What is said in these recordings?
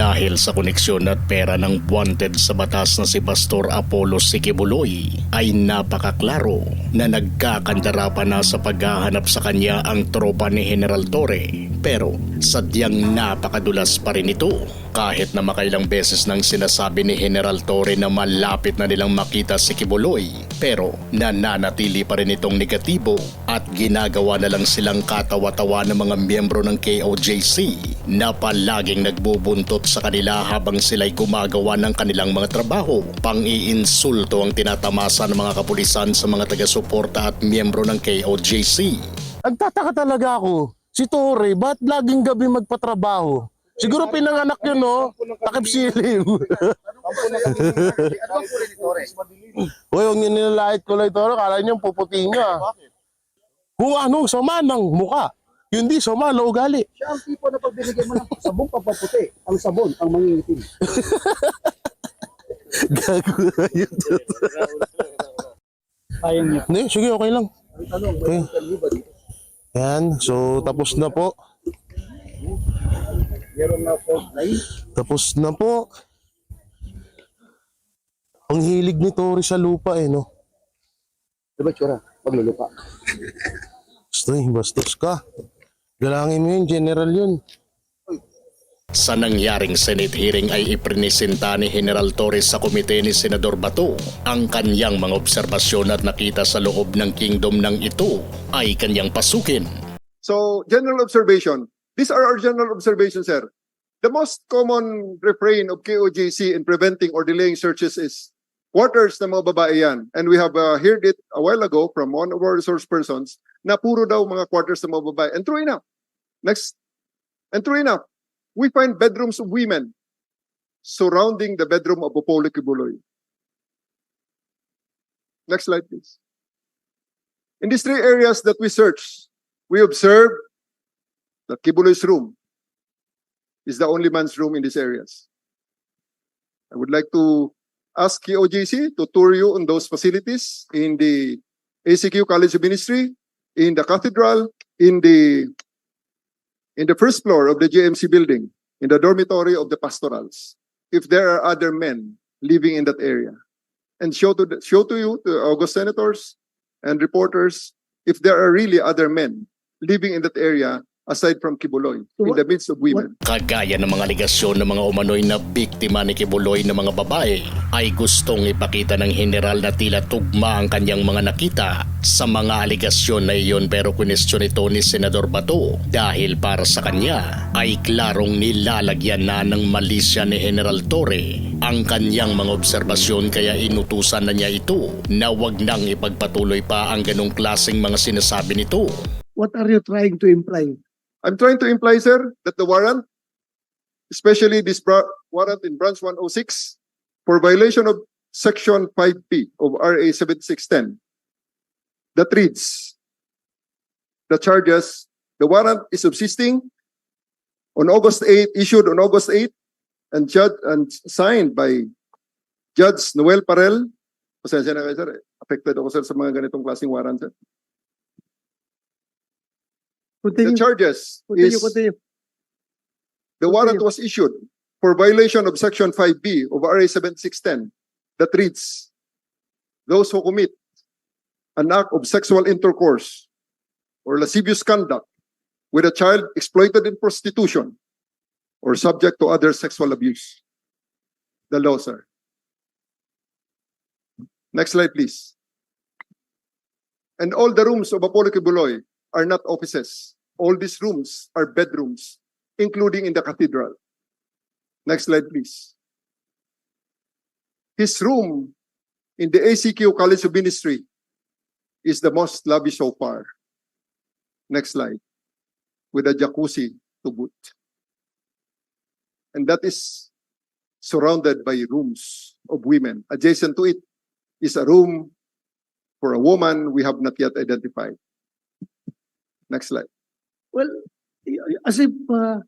Dahil sa koneksyon at pera ng wanted sa batas na si Pastor Apollo Sikibuloy ay napakaklaro na nagkakandara pa na sa paghahanap sa kanya ang tropa ni General Torre. Pero sadyang napakadulas pa rin ito kahit na makailang beses nang sinasabi ni General Torre na malapit na nilang makita si Kibuloy pero nananatili pa rin itong negatibo at ginagawa na lang silang katawa-tawa ng mga miyembro ng KOJC na palaging nagbubuntot sa kanila habang sila'y gumagawa ng kanilang mga trabaho. Pang-iinsulto ang tinatamasa ng mga kapulisan sa mga taga-suporta at miyembro ng KOJC. Nagtataka talaga ako. Si Torre, ba't laging gabi magpatrabaho? Siguro pinanganak yun, no? Takip silim. Uy, huwag niyo nilalait ko lang Torre. Kala niyo puputi niya. Kung ano, sama ng muka. Yun di, sama ugali. Siya ang tipo na pag binigyan mo ng sabong papaputi, ang sabon, ang mangingitim. Gago na yun. Ayaw niya. Hindi, sige, okay lang. Ang tanong, Okay. Yan, so tapos na po. Meron na line. Tapos na po. Ang hilig ni Tori sa lupa eh, no? Diba tsura? Paglulupa. Basta eh, bastos ka. Galangin mo yun, general yun. Sa nangyaring Senate hearing ay iprinisenta ni General Torres sa komite ni Senador Bato ang kanyang mga obserbasyon at nakita sa loob ng kingdom ng ito ay kanyang pasukin. So, general observation. These are our general observations, sir. The most common refrain of KOJC in preventing or delaying searches is quarters ng mga babae yan. And we have uh, heard it a while ago from one of our resource persons na puro daw mga quarters ng mga babae. And true enough. Next. And true enough. We find bedrooms of women surrounding the bedroom of Opolo Kibuloy. Next slide, please. In these three areas that we searched, we observed that Kibuloy's room is the only man's room in these areas. I would like to ask KOJC to tour you on those facilities in the ACQ College of Ministry, in the cathedral, in the in the first floor of the JMC building, in the dormitory of the pastorals, if there are other men living in that area. And show to the, show to you, to August senators and reporters, if there are really other men living in that area aside from Kibuloy, in the midst of women. Kagaya ng mga aligasyon ng mga umano'y na biktima ni Kibuloy ng mga babae ay gustong ipakita ng general na tila tugma ang kanyang mga nakita sa mga aligasyon na iyon pero kunestyon ito ni Senador Bato dahil para sa kanya ay klarong nilalagyan na ng malisya ni General Torre ang kanyang mga obserbasyon kaya inutusan na niya ito na wag nang ipagpatuloy pa ang ganong klaseng mga sinasabi nito. What are you trying to imply? I'm trying to imply, sir, that the warrant, especially this warrant in branch 106, for violation of section 5P of RA 7610, that reads, the charges, the warrant is subsisting on August 8, issued on August 8, and judge, and signed by Judge Noel Parel. Pasensya na sir. Affected ako, sir, sa mga ganitong klaseng warrant, sir. The charges continue, is continue. The warrant was issued for violation of Section 5B of RA 7610 that reads, Those who commit an act of sexual intercourse or lascivious conduct with a child exploited in prostitution or subject to other sexual abuse. The law, sir. Next slide, please. And all the rooms of Apollo Kibuloy are not offices. All these rooms are bedrooms including in the cathedral. Next slide, please. His room in the ACQ College of Ministry is the most lavish so far. Next slide. With a jacuzzi to boot. And that is surrounded by rooms of women. Adjacent to it is a room for a woman we have not yet identified. Next slide. Well, as if uh,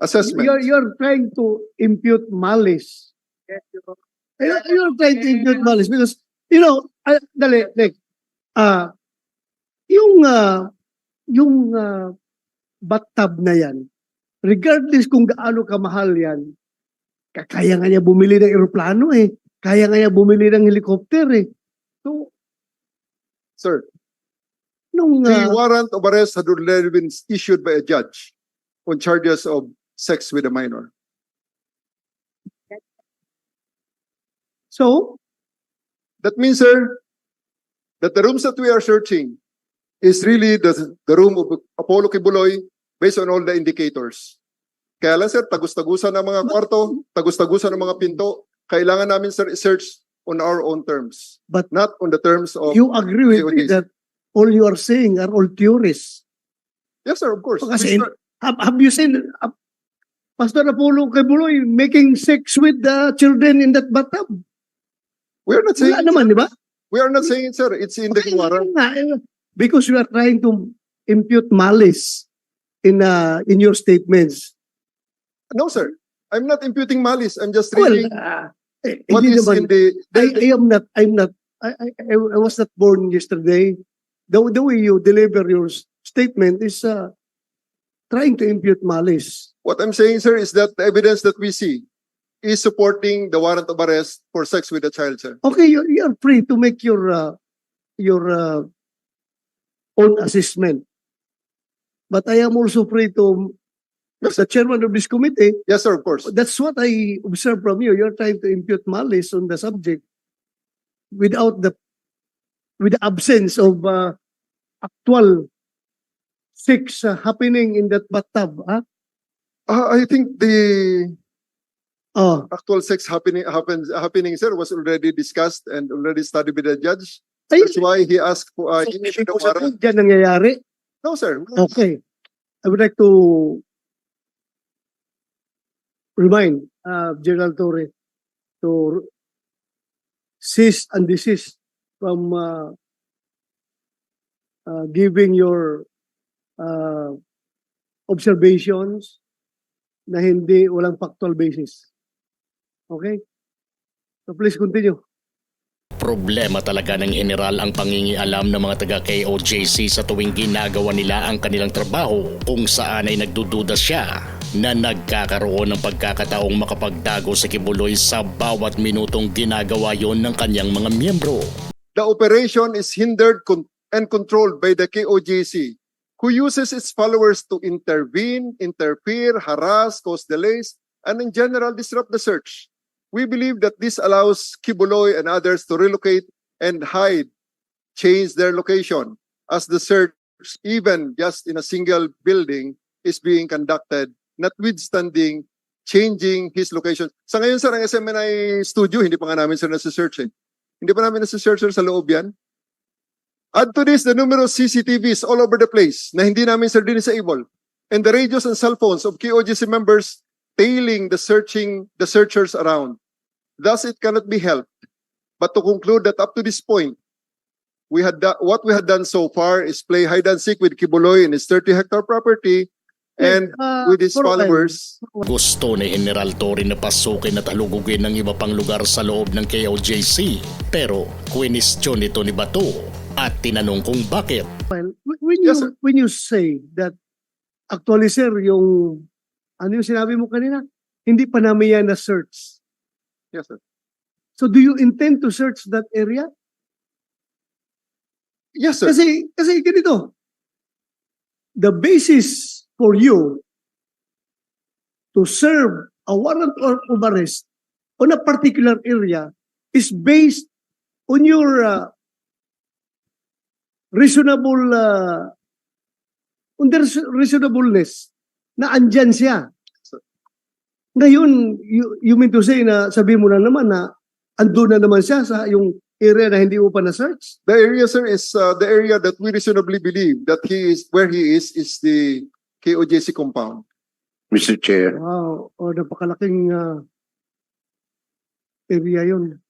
assessment. You're, you're trying to impute malice. You're, you're trying to impute malice because, you know, uh, dali, like, ah, yung, ah, yung ah, bathtub na yan, regardless kung gaano kamahal yan, ka- kaya nga niya bumili ng eroplano eh. Kaya nga niya bumili ng helicopter eh. So, Sir, nung, the ah, warrant of arrest had already been issued by a judge on charges of sex with a minor. so, That means, sir, that the rooms that we are searching is really the, the room of Apollo Kibuloy based on all the indicators. Kaya lang, sir, tagus-tagusan ng mga kwarto, tagus-tagusan ng mga pinto. Kailangan namin, sir, search on our own terms. But- not on the terms of... you agree with me that all you are saying are all theories. Yes, sir, of course. Kasi- Have, have you seen uh, Pastor Apollo Kibuloy making sex with the children in that bathtub? we are not saying, Wala naman, di ba? we are not saying, sir, it's in the Okay, warrant. eh, Because you are trying to impute malice in uh, in your statements. No, sir. I'm not imputing malice. I'm just Well, reading uh, eh, what is naman, in the... I, I am not, I'm not, I, I, I was not born yesterday. The, the way you deliver your statement is uh, trying to impute malice. What I'm saying, sir, is that the evidence that we see is supporting the warrant of arrest for sex with a child, sir. Okay, you, you are free to make your uh, your uh, own assessment. But I am also free to, as the chairman of this committee, Yes, sir, of course. that's what I observe from you. You're trying to impute malice on the subject without the with the absence of uh, actual sex uh, happening in that bathtub. Huh? Uh, I think the Oh, actual sex happening happens happening, sir, was already discussed and already studied by the judge. ay, That's why he asked for uh, he issued the warrant. Diyan nangyayari. No, sir. Okay. I would like to remind uh, General Torre to cease and desist from uh, uh, giving your uh, observations na hindi walang factual basis. Okay? So please continue. Problema talaga ng general ang pangingialam ng mga taga-KOJC sa tuwing ginagawa nila ang kanilang trabaho kung saan ay nagdududa siya na nagkakaroon ng pagkakataong makapagdago sa kibuloy sa bawat minutong ginagawa yon ng kanyang mga miyembro. The operation is hindered and controlled by the KOJC, who uses its followers to intervene, interfere, harass, cause delays, and in general disrupt the search. We believe that this allows Kibuloy and others to relocate and hide, change their location, as the search, even just in a single building, is being conducted, notwithstanding changing his location. Sa ngayon, sir, ang SMNI studio, hindi pa nga namin, sir, nasa-search eh. Hindi pa namin nasa-search, sir, sa loob yan. Add to this, the numerous CCTVs all over the place na hindi namin, sir, disable. And the radios and cell phones of KOGC members tailing the searching, the searchers around. Thus, it cannot be helped but to conclude that up to this point, we had what we had done so far is play hide and seek with Kibuloy in his 30 hectare property and Uh, with his for a while, followers. Gusto ni General Torre na pasukin at halugugin ng iba pang lugar sa loob ng KOJC pero kwinestyon ito ni Bato at tinanong kung bakit. Well, wh- when you Yes, sir. when you say that actually sir yung ano yung sinabi mo kanina hindi pa namin yan na search. Yes, sir. So do you intend to search that area? Yes, sir. Kasi kasi ganito. The basis for you to serve a warrant or of arrest on a particular area is based on your uh, reasonable uh, on reasonableness na andyan siya. Ngayon, you, you mean to say na sabi mo na naman na ando na naman siya sa yung area na hindi mo pa na-search? The area, sir, is uh, the area that we reasonably believe that he is where he is is the KOJC compound. Mr. Chair. Wow, o napakalaking uh, area yun.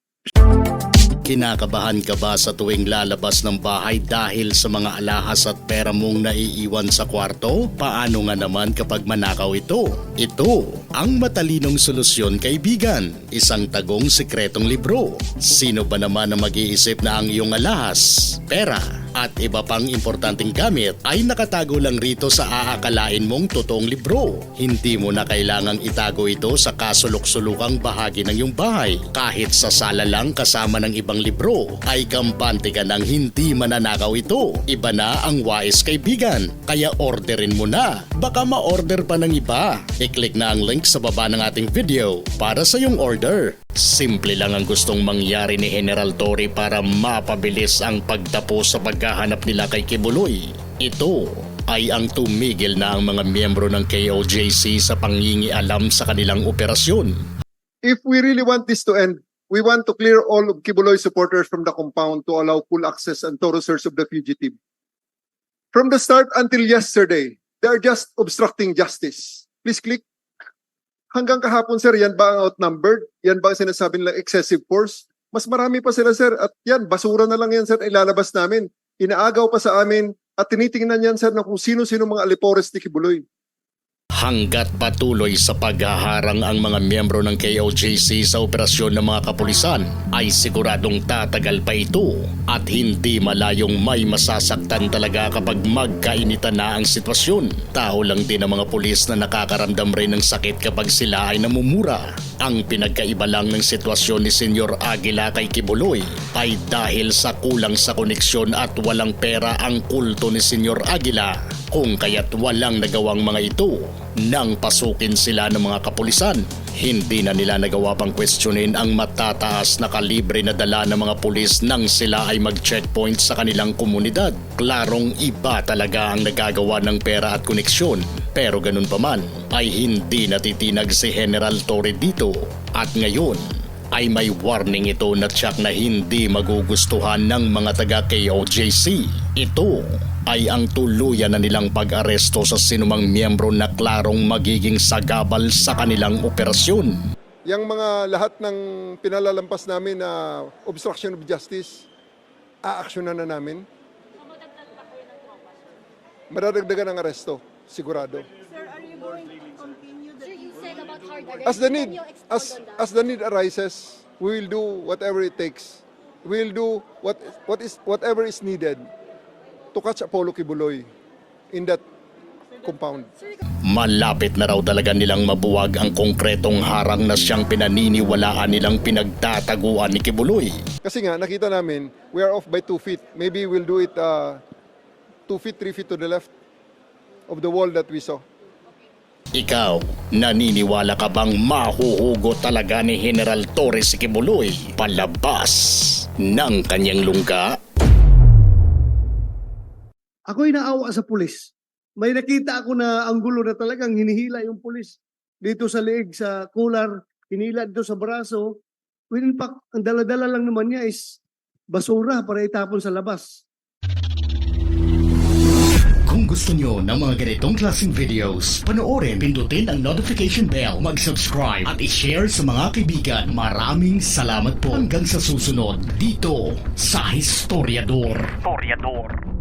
Kinakabahan ka ba sa tuwing lalabas ng bahay dahil sa mga alahas at pera mong naiiwan sa kwarto? Paano nga naman kapag manakaw ito? Ito ang matalinong solusyon kaibigan. Isang tagong sikretong libro. Sino ba naman ang mag-iisip na ang iyong alahas, pera, at iba pang importanteng gamit ay nakatago lang rito sa aakalain mong totoong libro. Hindi mo na kailangang itago ito sa kasulok-sulukang bahagi ng iyong bahay. Kahit sa sala lang kasama ng ibang libro, ay kampante ka ng hindi mananakaw ito. Iba na ang wise kaibigan, kaya orderin mo na. Baka ma-order pa ng iba. I-click na ang link sa baba ng ating video para sa iyong order. Simple lang ang gustong mangyari ni General Torre para mapabilis ang pagtapos sa paghahanap nila kay Kibuloy. Ito ay ang tumigil na ang mga miyembro ng KOJC sa pangingialam sa kanilang operasyon. If we really want this to end, we want to clear all of Kibuloy supporters from the compound to allow full access and thorough search of the fugitive. From the start until yesterday, they are just obstructing justice. Please click. Hanggang kahapon, sir, yan ba ang outnumbered? Yan ba ang sinasabi nilang excessive force? Mas marami pa sila, sir. At yan, basura na lang yan, sir, ilalabas namin. Inaagaw pa sa amin at tinitingnan yan, sir, na kung sino-sino mga alipores ni Kibuloy. Hanggat patuloy sa paghaharang ang mga miyembro ng KOJC sa operasyon ng mga kapulisan ay siguradong tatagal pa ito at hindi malayong may masasaktan talaga kapag magkainitan na ang sitwasyon. Tao lang din ang mga pulis na nakakaramdam rin ng sakit kapag sila ay namumura. Ang pinagkaiba lang ng sitwasyon ni Senyor Aguila kay Kibuloy ay dahil sa kulang sa koneksyon at walang pera ang kulto ni Senyor Aguila kung kaya't walang nagawang mga ito nang pasukin sila ng mga kapulisan. Hindi na nila nagawa pang kwestiyonin ang matataas na kalibre na dala ng mga pulis nang sila ay mag-checkpoint sa kanilang komunidad. Klarong iba talaga ang nagagawa ng pera at koneksyon. Pero ganun pa man ay hindi natitinag si General Torre dito. At ngayon ay may warning ito na tiyak na hindi magugustuhan ng mga taga KOJC. Ito ay ang tuluyan na nilang pag-aresto sa sinumang miyembro na klarong magiging sagabal sa kanilang operasyon. Yang mga lahat ng pinalalampas namin na obstruction of justice, aaksyonan na namin. Madadagdagan ang aresto, sigurado. Sir, are you going to continue the Sir, you said about hard arrest. As the need, as as the need arises, we will do whatever it takes. We will do what what is whatever is needed to catch Apollo Kibuloy in that compound. Malapit na raw talaga nilang mabuwag ang konkretong harang na siyang pinaniniwalaan nilang pinagtataguan ni Kibuloy. Kasi nga, nakita namin, we are off by two feet. Maybe we'll do it uh, two feet, three feet to the left of the wall that we saw. Ikaw, naniniwala ka bang mahuhugot talaga ni General Torres si Kibuloy palabas ng kanyang lungga? Ako'y naawa sa pulis. May nakita ako na anggulo na talagang hinihila yung pulis dito sa leeg, sa kular, hinila dito sa braso. When in fact, ang dala-dala lang naman niya is basura para itapon sa labas. Kung gusto nyo ng mga ganitong klaseng videos, panoorin, pindutin ang notification bell, mag-subscribe at i-share sa mga kaibigan. Maraming salamat po hanggang sa susunod dito sa Historiador. Historiador.